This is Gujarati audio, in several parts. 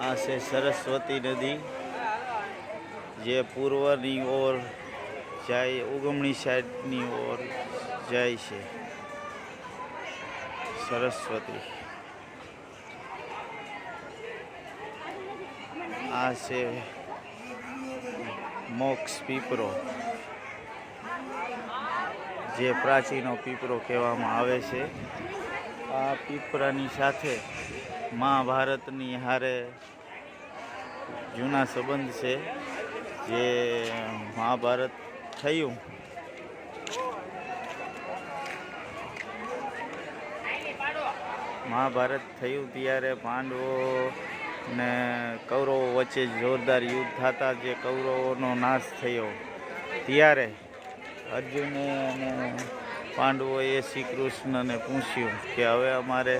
આ છે સરસ્વતી નદી. જે પૂર્વની ઓર જાય, ઉગમણી સાઈડની ઓર જાય છે. સરસ્વતી. આ છે મોક્ષ પીપરો. જે પ્રાચીનો પીપરો કહેવામાં આવે છે. આ પીપરાની સાથે મહાભારતની હારે જૂના સંબંધ છે જે મહાભારત થયું. મહાભારત થયું ત્યારે પાંડવો ને કૌરવો વચ્ચે જોરદાર યુદ્ધ થતા જે કૌરવોનો નાશ થયો. ત્યારે અર્જુને અને પાંડવોએ શ્રી કૃષ્ણને પૂછ્યું કે હવે અમારે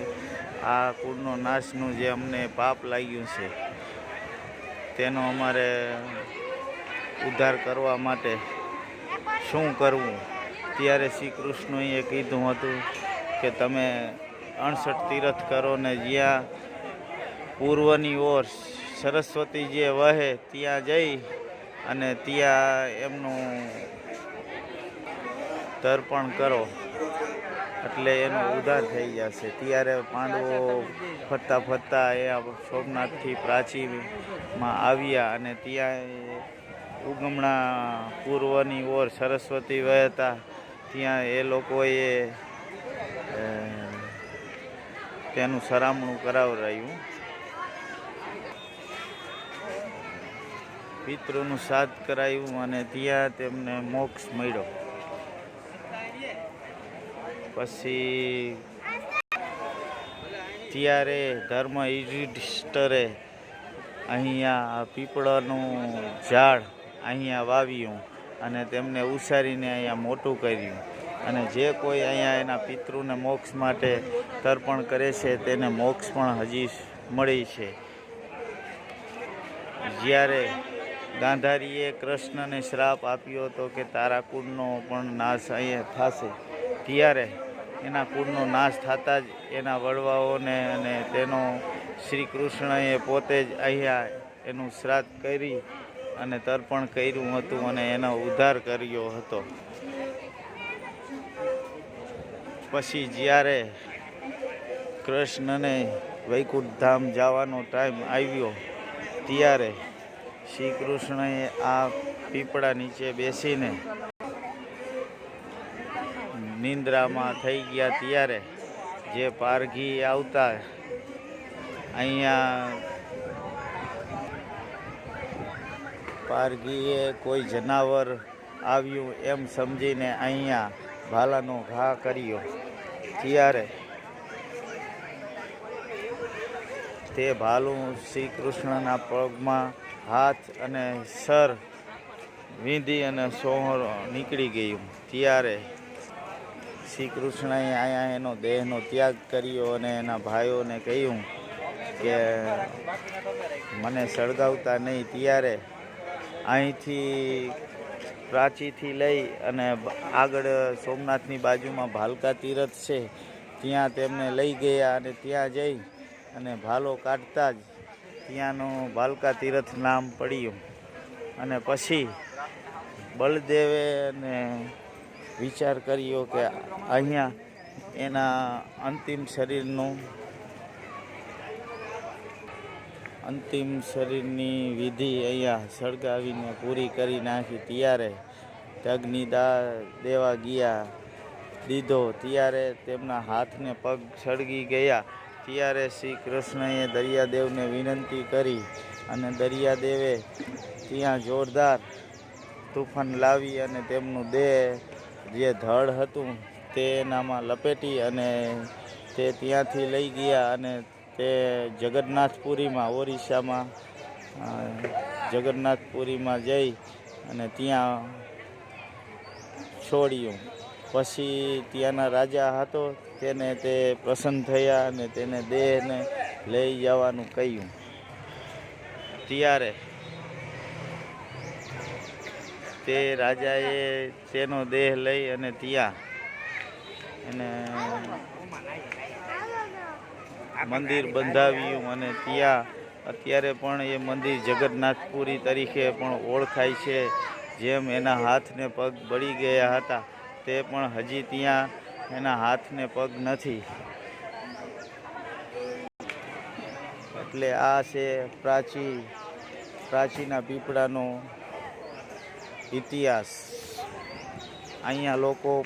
આ કુળનો નાશનું જે અમને પાપ લાગ્યું છે, તેનો અમારે ઉદ્ધાર કરવા માટે શું કરવું? ત્યારે શ્રી કૃષ્ણએ કીધું હતું કે તમે અણસઠ તીર્થ કરો ને જ્યાં પૂર્વની ઓર સરસ્વતી જે વહે ત્યાં જઈ અને ત્યાં એમનું તર્પણ કરો. એટલે એનો ઉદ્ધાર થઈ જશે. ત્યારે પાંડવો ફરતા ફરતા એ સોમનાથથી પ્રાચીમાં આવ્યા અને ત્યાં ઉગમણા પૂર્વની ઓર સરસ્વતી વહેતા. ત્યાં એ લોકોએ તેનું સરામણું કરાવરાયું. પિતૃનું સાદ કરાયું અને ત્યાં તેમને મોક્ષ મળ્યો. પછી ત્યારે ધર્મ યુધિષ્ઠરે અહીંયા પીપળાનું ઝાડ અહીંયા વાવ્યું અને તેમને ઉછારીને અહીંયા મોટું કર્યું. અને જે કોઈ અહીંયા એના પિતૃને મોક્ષ માટે તર્પણ કરે છે, તેને મોક્ષ પણ હજી મળી છે. જ્યારે ગાંધારીએ કૃષ્ણને શ્રાપ આપ્યો હતો કે તારા પણ નાશ અહીંયા થશે, ત્યારે એના કુળનો નાશ થતાં જ એના વડવાઓને અને તેનો શ્રી કૃષ્ણએ પોતે જ અહીંયા એનું શ્રાદ્ધ કરી અને તર્પણ કર્યું હતું અને એનો ઉદ્ધાર કર્યો હતો. પછી જ્યારે કૃષ્ણને વૈકુંઠ ધામ જવાનો ટાઈમ આવ્યો, ત્યારે શ્રી કૃષ્ણએ આ પીપળા નીચે બેસીને નિંદ્રામાં થઈ ગયા ત્યારે જે પારઘી આવતા, અહીંયા પારઘીએ કોઈ જનાવર આવ્યું એમ સમજીને અહીંયા ભાલાનો ઘા કર્યો. ત્યારે તે ભાલું શ્રી કૃષ્ણના પગમાં હાથ અને સર વીંધી અને સોહર નીકળી ગયું. ત્યારે શ્રી કૃષ્ણએ અહીંયા એનો દેહનો ત્યાગ કર્યો અને એના ભાઈઓને કહ્યું કે મને સળગાવતા નહીં, ત્યારે અહીંથી પ્રાચીથી લઈ અને આગળ સોમનાથની બાજુમાં ભાલકા તીરથ છે, ત્યાં તેમને લઈ ગયા અને ત્યાં જઈ અને ભાલો કાઢતા જ ત્યાંનું ભાલકા તીરથ નામ પડ્યું. અને પછી બળદેવે ને વિચાર કર્યો કે અહીંયા એના અંતિમ શરીરનું, અંતિમ શરીરની વિધિ અહીંયા સળગાવીને પૂરી કરી નાખી ત્યારે અગ્નિદા દેવા ગયા દીધો. ત્યારે તેમના હાથને પગ સળગી ગયા. ત્યારે શ્રી કૃષ્ણએ દરિયાદેવને વિનંતી કરી અને દરિયાદેવે ત્યાં જોરદાર તુફાન લાવી અને તેમનું દેહ જે ધડ હતું તે એનામાં લપેટી અને તે ત્યાંથી લઈ ગયા અને તે જગન્નાથપુરીમાં, ઓરિસ્સામાં જગન્નાથપુરીમાં જઈ અને ત્યાં છોડ્યું. પછી ત્યાંના રાજા હતો તેને તે પ્રસન્ન થયા અને તેને દેહને લઈ જવાનું કહ્યું. ત્યારે તે રાજાએ તેનો દેહ લઈ અને ત્યાં એને મંદિર બંધાવ્યું અને ત્યાં અત્યારે પણ એ મંદિર જગન્નાથપુરી તરીકે પણ ઓળખાય છે, જેમ એના હાથને પગ બળી ગયા હતા, તે પણ હજી ત્યાં એના હાથને પગ નથી. એટલે આ છે પ્રાચી, પ્રાચીના પીપળાનો ઇતિહાસ. અહીંયા લોકો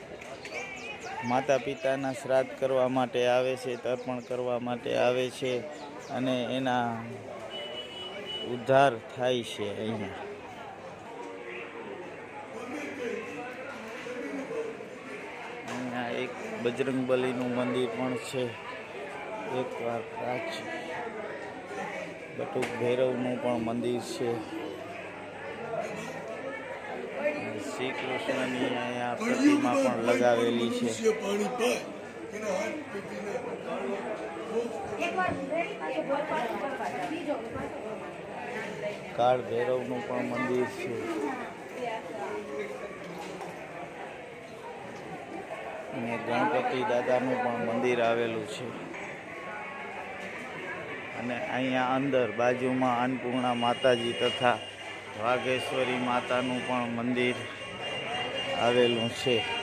માતા પિતાના શ્રાદ્ધ કરવા માટે આવે છે, તર્પણ કરવા માટે આવે છે અને એના ઉદ્ધાર થાય છે અહીંયા. અહીંયા એક બજરંગબલીનું મંદિર પણ છે. એકવાર પ્રાચી બટુક ભૈરવનું પણ મંદિર છે. શ્રી કૃષ્ણની અહીંયા પ્રતિમા પણ લગાવેલી છે. કાળ ભૈરવનું પણ મંદિર છે. અને ગણપતિ દાદાનું પણ મંદિર આવેલું છે. અને અહીંયા અંદર બાજુમાં અન્નપૂર્ણા માતાજી તથા વાઘેશ્વરી માતાનું પણ મંદિર આવેલું છે.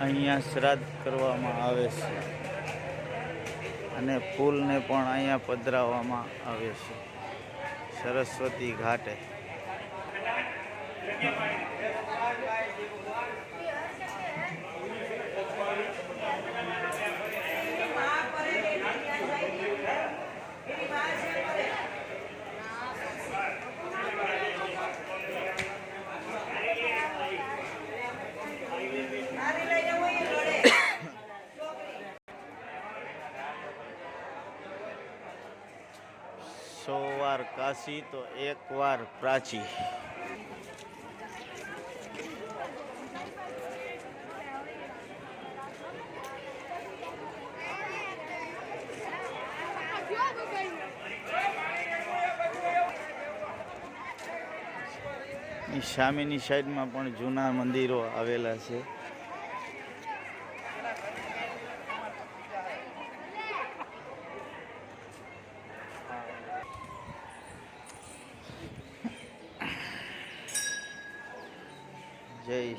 અહીંયા શ્રાદ્ધ કરવામાં આવે છે. અને ફૂલને પણ અહીંયા પધરાવવામાં આવે છે. સરસ્વતી ઘાટે. કાશી તો એક વાર પ્રાચી. સામેની સાઈડમાં પણ જૂના મંદિરો આવેલા છે.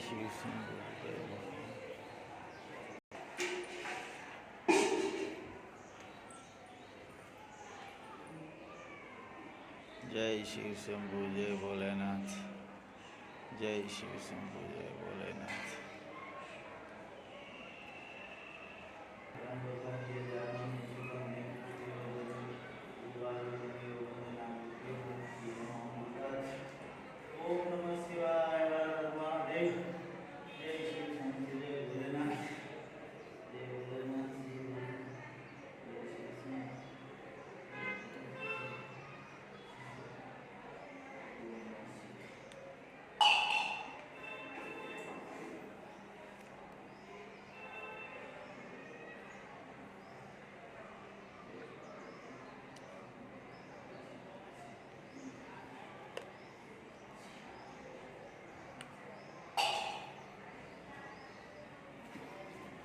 જય શ્રી શંભુ જય ભોલે. જય શિવ શંભુ જય ભોલેનાથ જય શિવ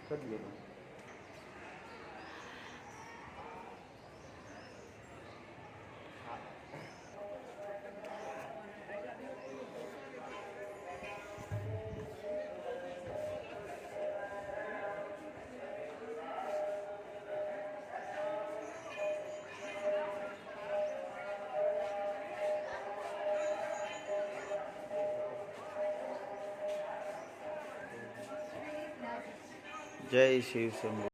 કરી લેવાનું જય શિવ શંભુ.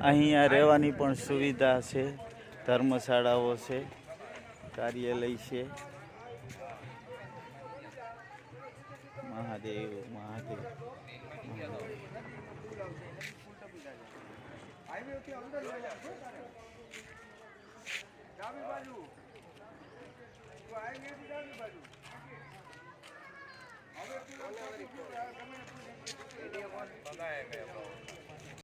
અહીંયા રહેવાની પણ સુવિધા છે ધર્મશાળાઓ છે કાર્યાલય છે. Mahadev Mahadev Thank you.